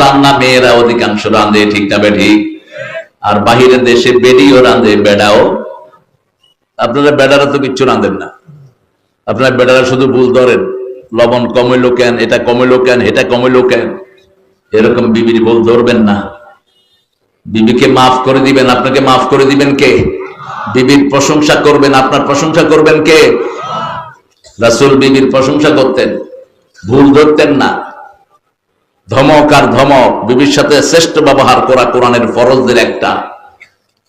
রান্না মেয়েরা অধিকাংশ রান্ধে ঠিক না বে ঠিক আর বাহিরের দেশে বেডিও রান্ধে বেড়াও। আপনারা বেড়ারা তো কিচ্ছু রাঁধেন না। আপনারা বেড়ারা শুধু ভুল ধরেন। লবণ কমিল কেন, এটা কমিল কেন, এটা কমিল কেন? এরকম বিবির ভুল ধরবেন না। বিবিকে মাফ করে দিবেন। আপনাকে মাফ করে দিবেন কে? বিবির প্রশংসা করবেন। আপনার প্রশংসা করবেন কে? রাসুল বিবির প্রশংসা করতেন। ভুল ধরতেন না। ধমক আর ধমক, বিবির সাথে শ্রেষ্ঠ ব্যবহার করা কোরআনের ফরজদের একটা।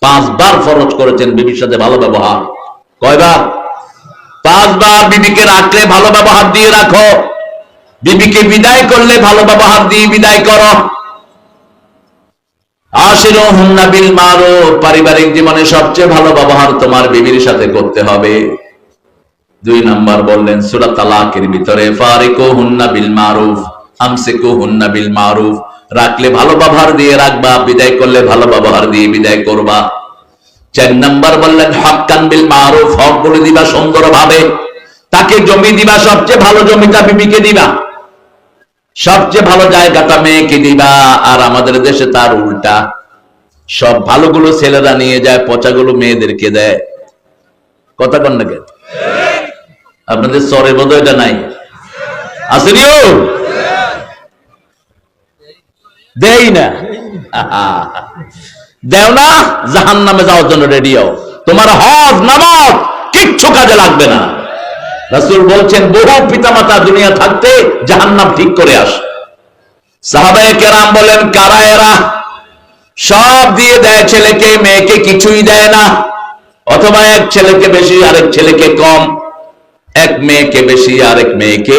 পাঁচবার ফরজ করেছেন বিবির সাথে ভালো ব্যবহার। কয়বার? পাঁচবার বিবিকে রাখলে ভালো ব্যবহার দিয়ে রাখো। বিবিকে বিদায় করলে ভালো ব্যবহার দিয়ে বিদায় করো। আশিরো হুন্না বিল মারো পারিবারিক জীবনে সবচেয়ে ভালো ব্যবহার তোমার বিবির সাথে করতে হবে। দুই নাম্বার বললেন, সুরা তালাকের ভিতরে ফারিকো হুন্না বিল মারুফ। আমসিকো বিল মারুফ রাখলে ভালো ব্যবহার দিয়ে রাখবা, বিদায় করলে ভালো ব্যবহার দিয়ে বিদায় করবা। চার নাম্বার বললেন হকান বিল মারুফ হক বলে দিবা সুন্দর ভাবে তাকে জমি দিবা, সবচেয়ে ভালো জমিটা বিবিকে দিবা। সবচেয়ে ভালো জায়গাটা মেয়েকে দিবা। আর আমাদের দেশে তার উল্টা। সব ভালোগুলো ছেলেরা নিয়ে যায়, পচাগুলো মেয়েদেরকে দেয়। কথা কন না আপনাদের সরে বোধ এটা নাই। আসেনিও দেই না। দেও না জাহান নামে যাওয়ার জন্য তোমার হজ, নামাজ কিচ্ছু কাজে লাগবে না। রাসূল বলছেন, বহু পিতামাতা দুনিয়া থাকতে জাহান্নাম ঠিক করে আস। সাহাবায়ে কেরাম বলেন, কারা এরা? সব দিয়ে দেয় ছেলেকে, মেয়েকে কিছুই দেয় না। অথবা এক ছেলেকে বেশি, আরেক ছেলেকে কম। এক মেয়েকে বেশি, আরেক মেয়েকে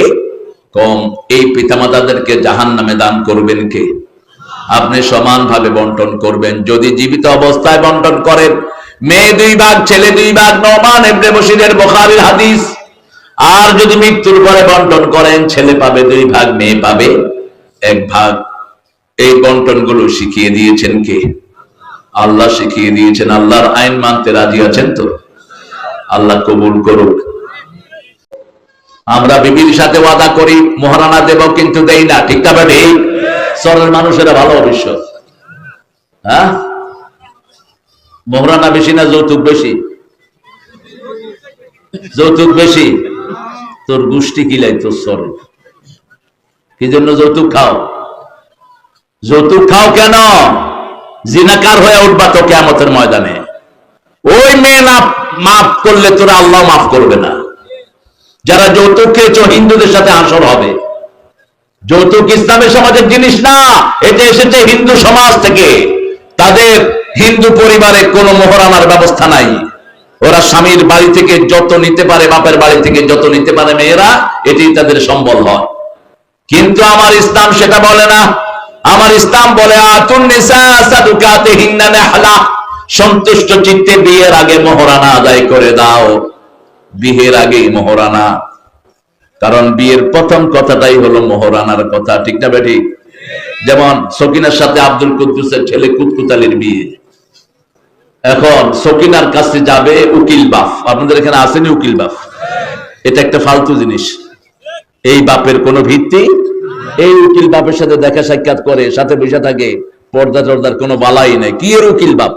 কম। এই পিতামাতাদেরকে জাহান নামে দান করবেন কে? আপনি সমানভাবে বন্টন করবেন। যদি জীবিত অবস্থায় বন্টন করেন, মেয়ে দুই ভাগ, ছেলে দুই ভাগ নমান এমনি বসিরের বোখারির হাদিস। আর যদি মৃত্যুর পরে বন্টন করেন, ছেলে পাবে দুই ভাগ, মেয়ে পাবে এক ভাগ। এই বন্টনগুলো শিখিয়ে দিয়েছেন কে? আল্লাহ শিখিয়ে দিয়েছেন। আল্লাহর আইন মানতে রাজি আছেন তো? আল্লাহ কবুল করুক। আমরা বিবির সাথে ওয়াদা করি, মহারানা দেব কিন্তু দেই না, ঠিক না ঠিক সরের মানুষেরা ভালো অবশ্য। হ্যাঁ? মহারানা বেশি না যৌতুক বেশি? যৌতুক বেশি? তোর গোষ্ঠী কিলাই তোর সরে কি জন্য যৌতুক খাও? যৌতুক খাও কেন? জিনাকার হয়ে উঠবা তো কেমতের ময়দানে। ওই মেয়ে না মাফ করলে তোরা আল্লাহ মাফ করবে না। যারা যৌতুক খেয়েছ, হিন্দুদের সাথে আসর হবে। যৌতুক ইসলামের সমাজের জিনিস না, এটা এসেছে হিন্দু সমাজ থেকে। তাদের হিন্দু পরিবারে কোনো মোহরানার ব্যবস্থা নাই। ওরা স্বামীর বাড়ি থেকে যত নিতে পারে, বাপের বাড়ি থেকে যত নিতে পারে মেয়েরা এটি তাদের সম্বল হয়। কিন্তু আমার ইসলাম সেটা বলে না। আমার ইসলাম বলে সন্তুষ্ট চিত্তে বিয়ের আগে মোহরানা আদায় করে দাও। বিয়ের আগেই মোহরানা কারণ বিয়ের প্রথম কথাটাই হলো মোহরানার কথা, ঠিক না বেটি যেমন সকিনার সাথে আব্দুল কুদ্দুসের ছেলে কুতকুতালির বিয়ে। এখন সকিনার কাছে যাবে উকিল বাপ। আপনাদের এখানে আসেনি উকিল বাপ? এটা একটা ফালতু জিনিস। এই বাপের কোনো ভিত্তি? এই উকিল বাপের সাথে দেখা সাক্ষাৎ করে, সাথে বসে থাকে, পর্দা টর্দার কোনো বালাই নেই। কি এর উকিল বাপ?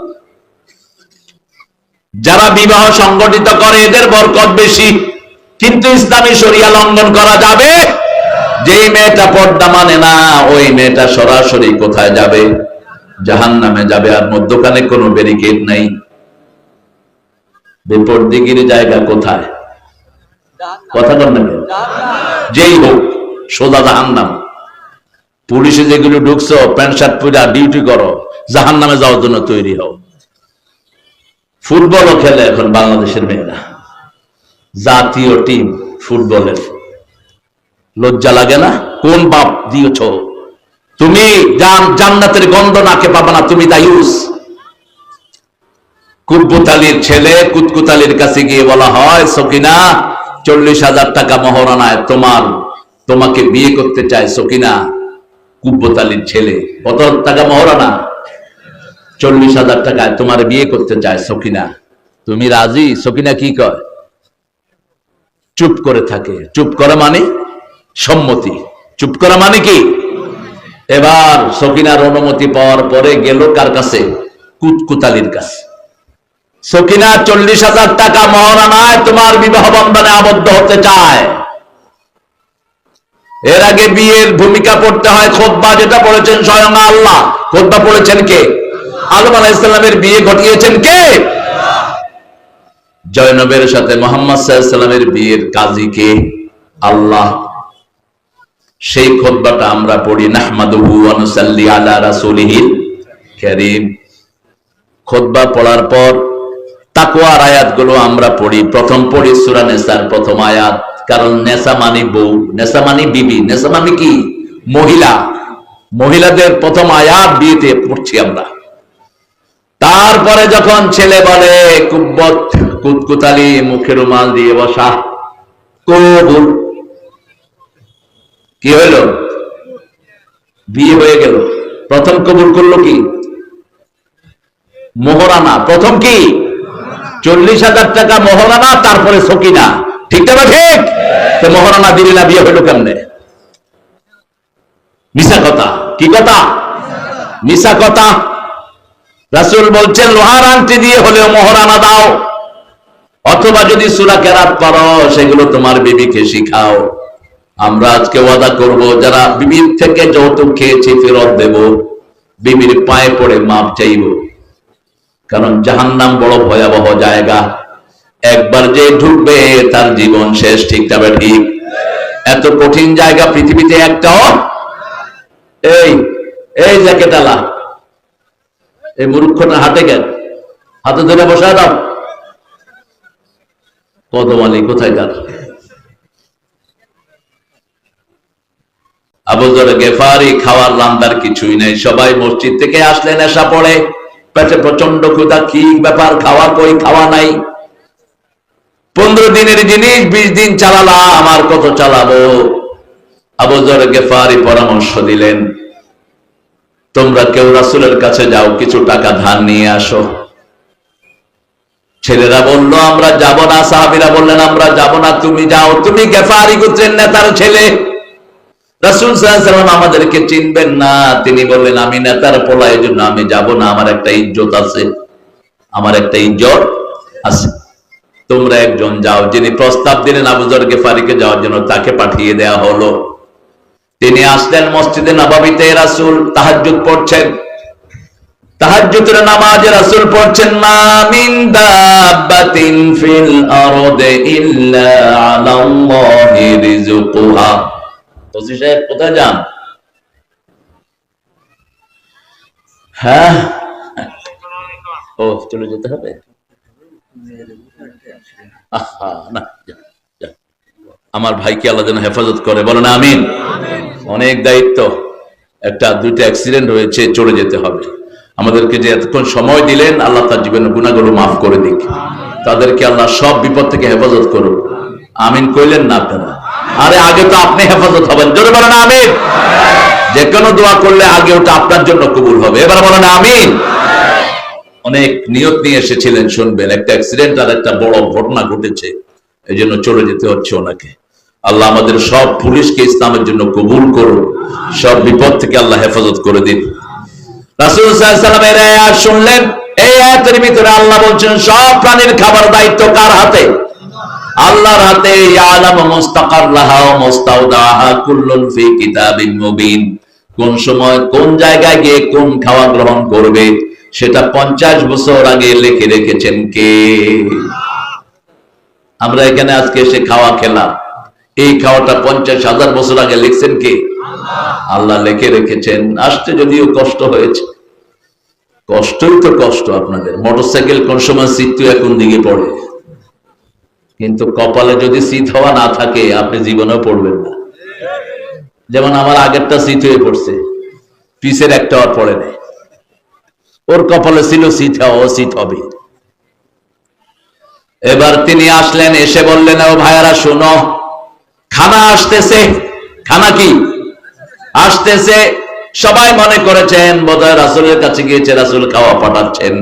যারা বিবাহ সংগঠিত করে, এদের বরকত বেশি। কিন্তু ইসলামী শরিয়া লঙ্ঘন করা যাবে? যেই মেয়েটা পর্দা মানে না, ওই মেয়েটা সরাসরি কোথায় যাবে? জাহান নামে যাবে আর মধ্যখানে কোনো ব্যারিকেড নাই। বেপর্দিগির জায়গা কোথায়? কথা বল না যেই হোক, সোজা জাহান নাম পুলিশে যেগুলো ঢুকছো, প্যান্ট শার্ট পরে ডিউটি করো জাহান নামে যাওয়ার জন্য তৈরি হও। ফুটবলও খেলে এখন বাংলাদেশের মেয়েরা। জাতীয় টিম ফুটবলের। লজ্জা লাগে না? কোন বাপ দিয়েছ? তুমি জান্নাতের গন্ধ নাকে পাবা না, তুমি দায়ুস কুব্বুতালির ছেলে কুতকুতালির কাছে গিয়ে বলা হয়, সকিনা, চল্লিশ হাজার টাকা মহরানায় তোমার, তোমাকে বিয়ে করতে চায় সকিনা কুব্বতালির ছেলে। কত টাকা মহরানা চল্লিশ হাজার টাকায় তোমার বিয়ে করতে চায় সকিনা। তুমি রাজি? সকিনা কি কয়? চুপ করে থাকে। চুপ করা মানে সম্মতি। চুপ করা মানে কি? এবার সকিনার অনুমতি পাওয়ার পরে গেল কার কাছে? কুতকুতালির কাছে। সকিনা চল্লিশ হাজার টাকা মহারানায় তোমার বিবাহ বন্ধনে আবদ্ধ হতে চায়। এর আগে বিয়ের ভূমিকা পড়তে হয় খোদ্া, যেটা পড়েছেন স্বয়ং আল্লাহ। খোদ্া পড়েছেন কে? আলম আলাহ ইসলামের বিয়ে ঘটিয়েছেন কে? জয়নবের সাথে মোহাম্মদ সাল্লামের বিয়ের কাজী কে? আল্লাহ, সেই খোদ্বাটা আমরা পড়ি, নাহমাদুহু অনুসাল্লি আলা রাসূলিহিল কারীম। পড়ার পর তাকওয়ার আয়াতগুলো আমরা পড়ি। প্রথম পড়ি সূরা নেসার, প্রথম আয়াত। কারণ নেসা মানে বউ, নেসা মানে বিবি, নেসা মানে কি? মহিলা। মহিলাদের প্রথম আয়াত বিয়েতে পড়ছি আমরা। তারপরে যখন ছেলে বলে, কুব্বত কুতকুতালি মুখে রুমাল দিয়ে বসা। কবুল। কি হইল? বিয়ে হয়ে গেল। প্রথম কবুল করল কি? মোহরানা। প্রথম কি? চল্লিশ হাজার টাকা মোহরানা, তারপরে সকিনা। ঠিক না ঠিক? তো মোহরানা দিলি না বিয়ে হইল কেমনে? মিশা কথা। কি কথা? মিশা কথা। রাসুল বলছেন, লোহার আংটি দিয়ে হলেও মোহরানা দাও। অথবা যদি সুরা কেরাত পারো সেগুলো তোমার বিবিকে শিখাও। আমরা আজকে ওয়াদা করব, যারা বিবির থেকে যৌতুক খেয়েছি, ফেরত দেব। বিবির পায়ে পড়ে মাপ চাইব। কারণ জাহান্নাম বড় ভয়াবহ জায়গা। একবার যে ঢুকবে, তার জীবন শেষ, ঠিক যাবে ঠিক? এত কঠিন জায়গা পৃথিবীতে একটাও? এই এই জ্যাকেটালা এই মূর্খটা হাতে গেল হাতে ধরে বসা দাও। কদম আলী কোথায় তার আবুজর গেফারি খাওয়ার রান্দার কিছুই নেই। সবাই মসজিদ থেকে আসলে নেশা পড়ে। পেটে প্রচণ্ড কি ব্যাপার? কই খাওয়া নাই? পনেরো দিনের জিনিস, বিশ দিন চালালাম আমার কত চালাবো? আবুজর গেফারি পরামর্শ দিলেন, তোমরা কেউ রাসুলের কাছে যাও, কিছু টাকা ধার নিয়ে আসো। ছেলেরা বলল, আমরা যাব না। সাহাবিরা বললেন, আমরা যাব না, তুমি যাও। তুমি গেফারি গোত্রের নেতার ছেলে। আমাদেরকে চিনবেন না। তিনি বললেন, আমি নেতার পোলা এই জন্য আমি যাব না। আমার একটা ইজ্জত আছে। আমার একটা ইজ্জত আছে। তোমরা একজন যাও। যিনি প্রস্তাব দিলেন আবুজর গেফারিকে যাওয়ার জন্য, তাকে পাঠিয়ে দেয়া হলো। তিনি আসলেন মসজিদে নবাবিতে। রাসুল তাহাজ্জুদ পড়ছেন। তাহাজ্জুদের নামাজে রাসূল পড়ছেন দাব্বাতিন ফিল ইল্লা সাহেব, কোথায় যান? হ্যাঁ? ও, চলে যেতে হবে। আমার ভাইকে আল্লাহ যেন হেফাজত করে বলো না আমিন। অনেক দায়িত্ব। একটা, দুইটা অ্যাক্সিডেন্ট হয়েছে, চলে যেতে হবে। আমাদেরকে যে এতক্ষণ সময় দিলেন, আল্লাহ তার জীবনের গুণাগুলো মাফ করে দিক। তাদেরকে আল্লাহ সব বিপদ থেকে হেফাজত করুন আমিন কইলেন না আপনারা। আরে আগে তো আপনি হেফাজত হবেন। জোরে বলেন আমিন। যে কোনো দোয়া করলে আগে ওটা আপনার জন্য কবুল হবে। এবার বলেন আমিন। অনেক নিয়ত নিয়ে এসেছিলেন, শুনবেন। একটা অ্যাক্সিডেন্ট আর একটা বড় ঘটনা ঘটেছে। এই জন্য চলে যেতে হচ্ছে ওনাকে। আল্লাহ আমাদের সব পুলিশকে ইসলামের জন্য কবুল করুন সব বিপদ থেকে আল্লাহ হেফাজত করে দিন শুনলেন। এই আয়াতের ভিতরে আল্লাহ বলছেন, সব প্রাণীর খাবার দায়িত্ব কার হাতে? আল্লাহর হাতে কোন সময় কোন জায়গায় গিয়ে কোন খাওয়া গ্রহণ করবে, সেটা পঞ্চাশ বছর আগে লিখে রেখেছেন কে? আমরা এখানে আজকে এসে খাওয়া খেলাম। এই খাওয়াটা পঞ্চাশ হাজার বছর আগে লিখছেন কে? আল্লাহ লিখে রেখেছেন, আসতে যদিও কষ্ট হয়েছে। কষ্টই তো কষ্ট আপনাদের। মোটরসাইকেল কোন সময় সিট এখন দিকে পড়ে। কিন্তু কপালে যদি শীত হওয়া না থাকে, আপনি জীবনেও পড়বেন না। যেমন আমার আগেরটা শীত হয়ে পড়ছে পিসের একটা আর পড়ে নেই। ওর কপালে ছিল শীত হওয়া ও শীত হবে। এবার তিনি আসলেন, এসে বললেন, ও ভাইয়ারা, শোনো। খানা আসতেছে। খানা কি? আসতেছে। সবাই মনে করেছেন, বোধহয় রাসুলের কাছে গিয়েছে, রাসুল খাওয়া পাঠাচ্ছেন।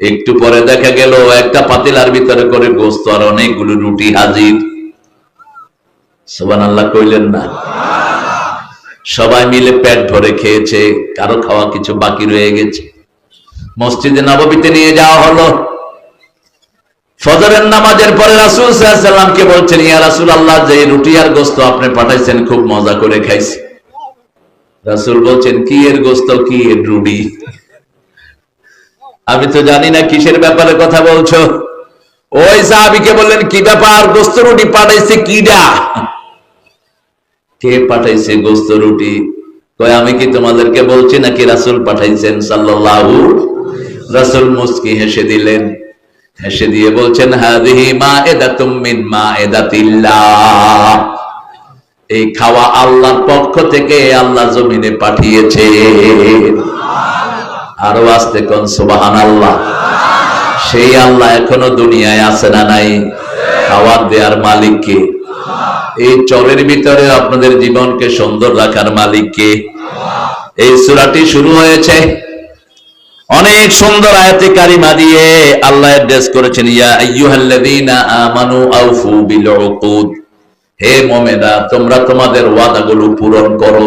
একটু পরে দেখা গেল, একটা পাতিলার ভিতরে করে গোস্ত আর অনেকগুলো রুটি হাজির। সোবান আল্লাহ কইলেন না। সবাই মিলে পেট ভরে খেয়েছে, কারও খাওয়া কিছু বাকি রয়ে গেছে। মসজিদে নববীতে নিয়ে যাওয়া হলো। ফজরের নামাজের পরে রাসুল সাল্লামকে বলছেন, ইয়া রাসুল আল্লাহ যে রুটি আর গোস্ত আপনি পাঠাইছেন, খুব মজা করে খাইছি। রাসুল বলছেন, কি এর গোস্ত, কি এর রুটি? আমি তো জানি না কিসের ব্যাপারে কথা বলছো। ওই সাহাবিকে বললেন, কি ব্যাপার? গোস্ত, রুটি পাঠাইছে কিডা? কে পাঠাইছে গোস্ত, রুটি? কয়, আমি কি তোমাদেরকে বলছি নাকি রাসুল পাঠাইছেন? সাল্লাল্লাহু রাসুল মুস্কি হেসে দিলেন। হেসে দিয়ে বলছেন হাদিহি মা এদাতুম মিন মা এদাতিল্লাহ এই খাওয়া আল্লাহর পক্ষ থেকে আল্লাহ জমিনে পাঠিয়েছে। আরও আসতে কোন সুবাহান আল্লাহ সেই আল্লাহ এখনও দুনিয়ায় আছে না নাই? খাবার দেওয়ার মালিককে এই চরের ভিতরে আপনাদের জীবনকে সুন্দর রাখার মালিককে এই সুরাটি শুরু হয়েছে। অনেক সুন্দর আয়াতে কারিমা দিয়ে আল্লাহ করেছেন, ইয়া আইয়ুহাল্লাযীনা আমানু আউফু বিল হে মমেদা তোমরা তোমাদের ওয়াদাগুলো পূরণ করো।